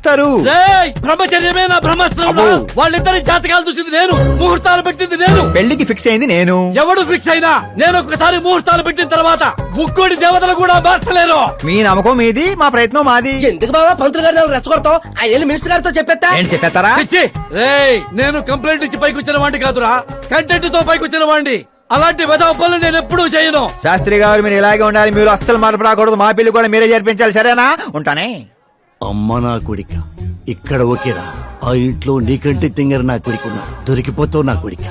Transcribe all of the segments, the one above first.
చేస్తారు. బ్రహ్మచర్యమే నా బ్రహ్మాస్త్రం. వాళ్ళిద్దరి జాతకాలు చూసింది నేను. ముహూర్తాలు పెట్టింది నేను. పెళ్ళికి ఫిక్స్ అయింది నేను. ఎవడు ఫిక్స్ అయినా నేను ఒక్కసారి ముహూర్తాలు పెట్టిన తర్వాత ముక్కోడి దేవతలు కూడా మార్చలేరు మీ నమ్మకం మీది మా ప్రయత్నం మాది. ఎందుకు బాబా పంతులు ఆయన వెళ్ళి మినిస్టర్ గారితో చెప్పేస్తా. ఏంటి చెప్పేస్తారా? నేను కంప్లైంట్ ఇచ్చి పైకి వచ్చిన వాడిని కాదురా. కంటెంట్తో పైకి వచ్చిన వాడిని అలాంటి వెదవ పనులు నేను ఎప్పుడూ చేయను. శాస్త్రి గారు మీరు ఇలాగే ఉండాలి. మీరు అస్సలు మార్పు రాకూడదు మా పెళ్ళి కూడా మీరే జరిపించాలి. సరేనా? ఉంటానే. అమ్మ నా కొడిక. ఇక్కడ ఓకేరా ఆ ఇంట్లో నీకంటే తింగర నా కొడుకున్నాడు దొరికిపోతావు నా కొడిక.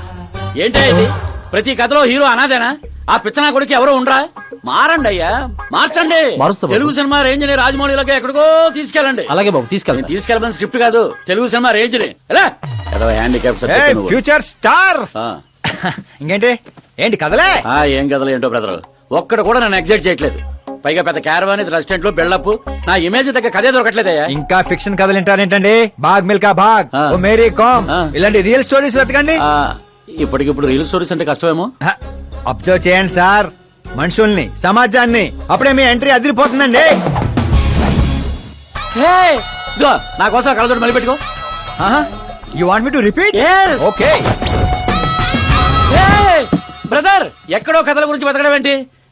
ఏంటే ఇది? ప్రతి కథలో హీరో అనాదేనా ఆ పిచ్చనా కొడుకు ఎవరో ఉండరా? మారండి అయ్యా. మార్చండి. మారుస్తా బాబు. తెలుగు సినిమా రేంజ్ని రాజమౌళిలోకి ఎక్కడికో తీసుకెళ్ళండి. అలాగే బాబు నేను తీసుకెళ్తా తీసుకెళ్ళమని స్క్రిప్ట్ కాదు తెలుగు సినిమా రేంజ్ని. ఎలా? ఏదో హ్యాండిక్యాప్ ఫ్యూచర్ స్టార్ ఇంకేంటి? ఏంటి కదలే ఏం కథలు ఏంటో బ్రదర్? ఒక్కడ కూడా నన్ను ఎగ్జైట్ చేయట్లేదు. పైగా పెద్ద క్యారవాన్ రెస్టారెంట్లో బిల్డప్ నా ఇమేజ్ దగ్గర కథే దొరకట్లేదయ్యా ఇంకా ఫిక్షన్ కథలు వింటారేంటండి? బాగ్ మిల్కా బాగ్. ఆ. ఓ మేరీ కామ్. ఆ. ఇలాంటి రియల్ స్టోరీస్ వెతకండి. ఆ, ఇప్పటికిప్పుడు రీల్ స్టోరీస్ అంటే కష్టమేమో? అబ్జర్వ్ చేయండి సార్. మనుషుల్ని సమాజాన్ని. అప్పుడే మీ ఎంట్రీ అదిరిపోతుందండి. హే, ఇదిగో, నా కోసం కళ్ళజోడు మళ్ళీ పెట్టుకో. You want me to repeat Yes. Okay brother ఎక్కడో కథల గురించి బతకడం ఏంటి?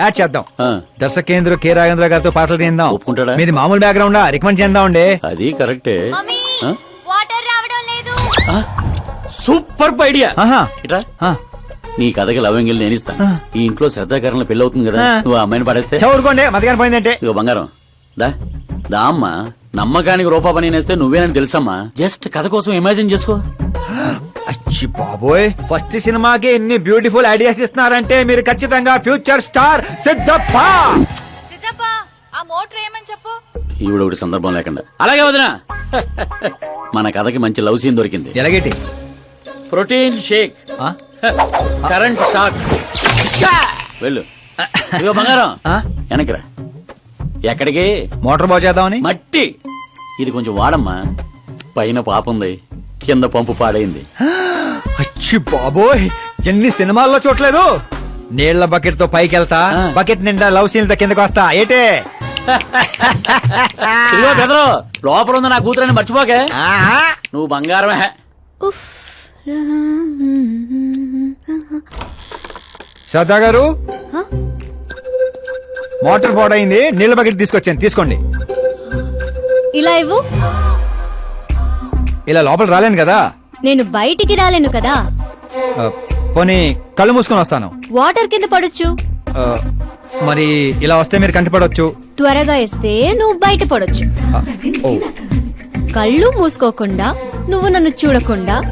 యాడ్ చేద్దాం. ఆ. దర్శకేంద్ర కె రాఘేంద్ర గారితో పాటలు తీద్దాం ఒప్పుకుంటాడా? మీది మామూలు బ్యాక్గ్రౌండ్ రికమెండ్ చేద్దాం అండి అది కరెక్టే. మమ్మీ ఆ? వాటర్ రావడం లేదు. సూపర్ ఐడియా ఆహా. ఇట్రా? ఆ, నీ కథకి లవ్ ఎంగిల్ నేను ఇస్తాను ఆ. ఈ ఇంట్లో శ్రద్ధాకరణ పెళ్ళి అవుతుంది కదా ఆ. నువ్వు ఆ అమ్మాయిని పడేస్తే? చదువుకోండి మతగాని పోయిందంటే ఇగో బంగారం. దా. దా అమ్మా. నమ్మకానికి రూపా పని నేస్తే నువ్వేనని తెలుసమ్మా. జస్ట్ కథ కోసం ఇమాజిన్ చేసుకో. అచ్చి బాబోయ్. ఫస్ట్ సినిమాకి ఎన్ని బ్యూటిఫుల్ ఐడియాస్ ఇస్తున్నారంటే మీరు ఖచ్చితంగా ఫ్యూచర్ స్టార్ సిద్ధప్ప. సిద్ధప్ప ఆ మోటర్ ఏమని చెప్పు? ఈవిడ ఒకటి సందర్భం లేకుండా. అలాగే వదినా. మన కథకి మంచి లవ్ సీన్ దొరికింది. ఎలాగేటి? Protein shake. ఆ? Current shock. వెళ్ళు. ఇగో బంగారం. ఆ? వెనక్కిరా. ఎక్కడికి? మోటార్ బాగు చేద్దామని? మట్టి. ఇది కొంచెం వాడమ్మా. పైన పాప ఉంది. కింద పంపు పాడైంది. అచ్చి బాబోయ్ ఎన్ని సినిమాల్లో చూడలేదు? నీళ్ళ బకెట్తో పైకి వెళ్తా. బకెట్ నిండా లవ్ సీన్తో కిందకి వస్తా ఏటే? ఇదిగో బెదరు లోపల ఉంది నా కూతురని మర్చిపోకే. నువ్వు బంగారమే. శ్రద్ధా గారు. మోటార్ పాడైంది నీళ్ళ బకెట్ తీసుకొచ్చాను తీసుకోండి. ఇలా ఇవ్వు. ఇలా లోపల రాలేను కదా. నేను బయటికి రాలేను కదా. ఆ, పోనీ కళ్ళు మూసుకొని వస్తాను. వాటర్ కింద పడొచ్చు. ఆ, మరి ఇలా వస్తే మీరు కంటిపడవచ్చు త్వరగా ఇస్తే నువ్వు బయట పడొచ్చు. ఆ, ఓ. కళ్ళు మూసుకోకుండా నువ్వు నన్ను చూడకుండా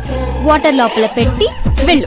వాటర్ లోపల పెట్టి వెళ్ళు.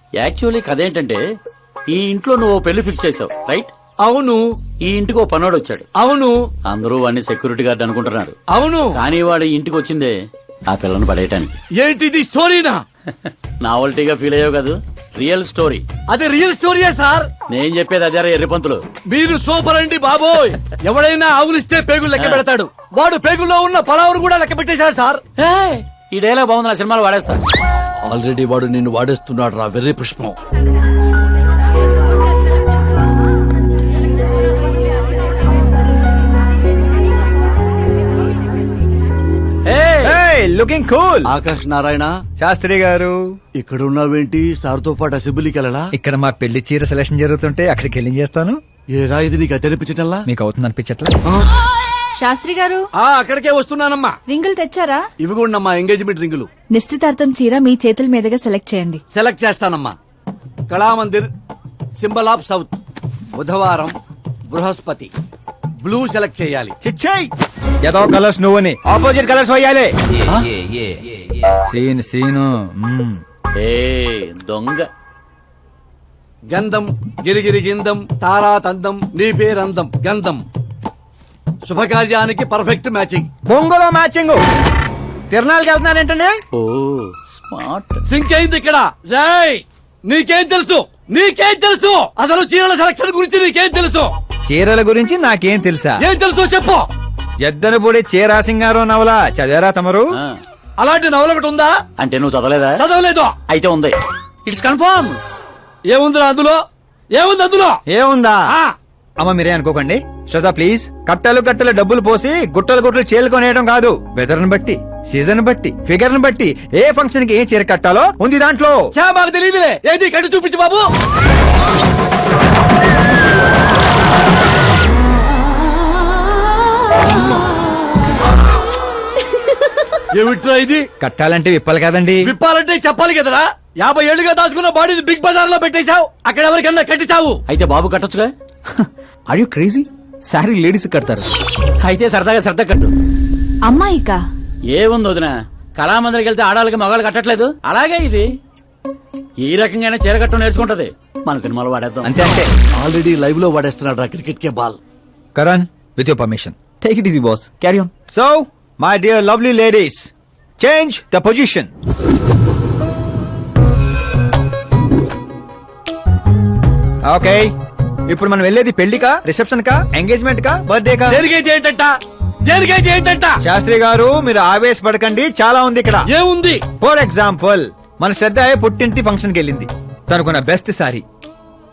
యాక్చువల్లీ కథ ఏంటంటే ఈ ఇంట్లో నువ్వు పెళ్ళి ఫిక్స్ చేసావు రైట్? అవును. ఈ ఇంటికి ఓ పనోడు వచ్చాడు. అవును. అందరూ వాడిని సెక్యూరిటీ గార్డ్ అనుకుంటున్నారు. అవును. కానీ వాడు ఈ ఇంటికి వచ్చిందే ఆ పిల్లను పడేయటానికి. ఏంటిది స్టోరీనా? నావల్టీగా ఫీల్ అయ్యావు కాదు? Real story. అది రియల్ స్టోరీయా సార్. నేను చెప్పేది అదే ఎర్రిపంతులు మీరు సూపర్ అండి బాబోయ్. ఎవడైనా ఆవులిస్తే పేగులు లెక్క పెడతాడు. వాడు పేగుల్లో ఉన్న పలావురు కూడా లెక్క పెట్టేశాడు సార్. ఈ డైలాగ్ బాగుంది నా సినిమాలో వాడేస్తా. ఆల్రెడీ వాడు నిన్ను వాడేస్తున్నాడు రా వెర్రి పుష్పం. Looking cool Akash Narayana. Sastry garu. ఇక్కడ ఉన్నావేంటి సార్తో పాటు అసెంబ్లీకి వెళ్ళడా ఇక్కడ మా పెళ్ళి చీర సెలక్షన్ జరుగుతుంటే అక్కడికి వెళ్ళి చేస్తాను? ఏ రా ఇది నీకు తెలిపించటల్లా మీకు అవుతుంది అనిపించట్లా శాస్త్రి గారు? ఆ అక్కడికే వస్తున్నానమ్మా. రింగులు తెచ్చారా? ఇవి కూడా నమ్మా ఎంగేజ్మెంట్ రింగులు. నిశ్చితార్థం చీర మీ చేతుల మీదుగా సెలెక్ట్ చేయండి. సెలెక్ట్ చేస్తానమ్మా. కళామందిర్ సింబల్ ఆఫ్ సౌత్ బుధవారం బృహస్పతి. బ్లూ సెలెక్ట్ చేయాలి. చిచ్చాయి ఏదో కలర్స్ నువ్వని. ఆపోజిట్ కలర్స్ వేయాలి సీన్. ఏ దొంగ. గంధం గిరిగిరి గిందం తారా తందం నీ పేరందం గంధం. శుభకార్యానికి పర్ఫెక్ట్ మ్యాచింగ్ బొంగులో మ్యాచింగ్ తిరణాలకి వెళ్తున్నారేంటండి? ఓ స్మార్ట్ సింక్ అయింది ఇక్కడ? రాయ్ నీకేం తెలుసు? నీకేం తెలుసు? అసలు చీరల సెలక్షన్ గురించి నీకేం తెలుసు? చీరల గురించి నాకేం తెలుసా? ఏం తెలుసు చెప్పు. ఎద్దను పొడి చీరా సింగారో నవల చదివారా తమరు? అలాంటి నవల ఒకటి ఉందా? అంటే నువ్వు చదవలేదా? చదవలేదు. అయితే ఉంది. It's confirm. ఏముందిరా అందులో? ఏముంది అందులో? ఏముందా? ఆ, అమ్మ మీరే అనుకోకండి. శ్రద్ధ ప్లీజ్ కట్టలు కట్టలు డబ్బులు పోసి గుట్టలు గుట్టలు చీరలు కొనేయడం కాదు. వెదర్ బట్టి సీజన్ బట్టి ఫిగర్ని బట్టి ఏ ఫంక్షన్కి ఏ చీర కట్టాలో ఉంది దాంట్లో. చా మాకు తెలియదులే ఏది కట్టి చూపించు బాబు. ఏమిట్రా ఇది? కట్టాలంటే విప్పాలి కదండి. విప్పాలంటే చెప్పాలి కదరా. యాభై ఏళ్ళుగా దాచుకున్న బాడీని బిగ్ బజార్లో పెట్టేశావు. అక్కడ ఎవరికన్నా కట్టించావు అయితే బాబు కట్టొచ్చుగా. Are you crazy sorry ladies కడతారు. అయితే సరదాగా శ్రద్ధ కట్టు. అమ్మాయికా? ఏముంది వదిన? కళామందిరికి వెళ్తే ఆడాలకి మగాళ్ళు కట్టట్లేదు. అలాగే ఇది. ఈ రకంగానే చీర కట్టడం నేర్చుకుంటది. మన సినిమాలో వాడేద్దాం. అంతే అంటే ఆల్రెడీ లైవ్లో వాడేస్తున్నాడు రా cricket K ball. Karan with your permission. Take it easy boss carry on so my dear lovely ladies change the position okay ఇప్పుడు మనం వెళ్ళేది పెళ్ళికా రిసెప్షన్ కా ఎంగేజ్మెంట్ కా బర్త్డే కా దేనికైతే ఏంటంట? దేనికైతే ఏంటంట? శాస్త్రి గారు మీరు ఆవేశపడకండి చాలా ఉంది ఇక్కడ. ఏముంది ఫర్ ఎగ్జాంపుల్ మన శ్రద్ధ పుట్టింటి ఫంక్షన్కి వెళ్ళింది. తనకున్న బెస్ట్ సారీ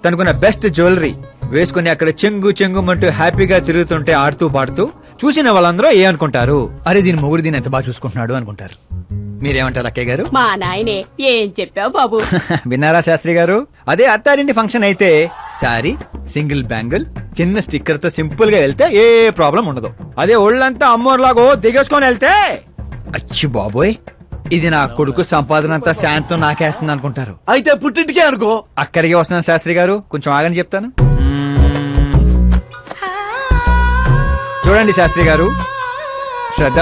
తనకున్న బెస్ట్ జ్యువెలరీ వేసుకుని అక్కడ చెంగు చెంగుమంటూ హ్యాపీగా తిరుగుతుంటే ఆడుతూ పాడుతూ చూసిన వాళ్ళందరూ ఏ అనుకుంటారు? అరే దీని మొగుడు దీని ఎంత బాగా చూసుకుంటున్నాడు అనుకుంటారు. మీరేమంటారు అక్కయ్య గారు? మా నాయనే ఏం చెప్పావు బాబు? విన్నారా శాస్త్రి గారు? అదే అత్తారింటి ఫంక్షన్ అయితే సారీ సింగిల్ బ్యాంగిల్ చిన్న స్టిక్కర్తో సింపుల్గా వెళ్తే ఏ ప్రాబ్లం ఉండదు. అదే ఒళ్ళంతా అమ్మోర్లాగో దిగేసుకొని వెళ్తే అచ్చి బాబోయ్ ఇది నా కొడుకు సంపాదన అంతా శాంతం నాకేస్తుంది అనుకుంటారు. అయితే పుట్టింటికే అనుకో. అక్కడికి వస్తున్నాను శాస్త్రి గారు కొంచెం ఆగని చెప్తాను. చూడండి శాస్త్రి గారు శ్రద్ధ.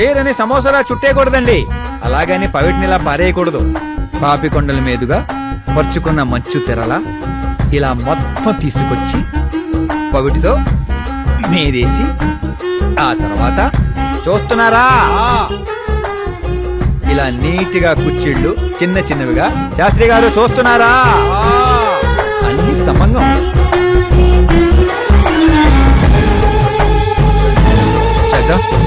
చీరని సమోసాలా చుట్టేయకూడదండి. అలాగని పవిటినిలా పారేయకూడదు. పాపి కొండల మీదుగా పరుచుకున్న మంచు తెరల ఇలా మొత్తం తీసుకొచ్చి పవిటితో మీదేసి ఆ తర్వాత చూస్తున్నారా? ఇలా నీట్గా కుర్చీళ్ళు చిన్న చిన్నవిగా. శాస్త్రి గారు చూస్తున్నారా? అన్ని సమంగం. చేద్దాం.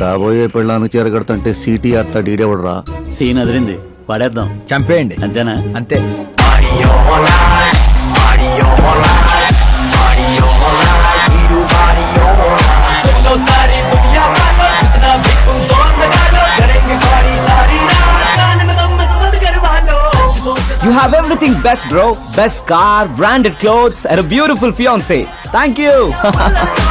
కాబోయే పెళ్ళానికి చీర కడతంటే సీటీ అత్త డీడేవడరా. సీన్ అదిరింది. వాడేద్దాం. చంపేయండి. అంతేనా? అంతే. You have everything best, bro. Best car, branded clothes, and a beautiful fiance. Thank you.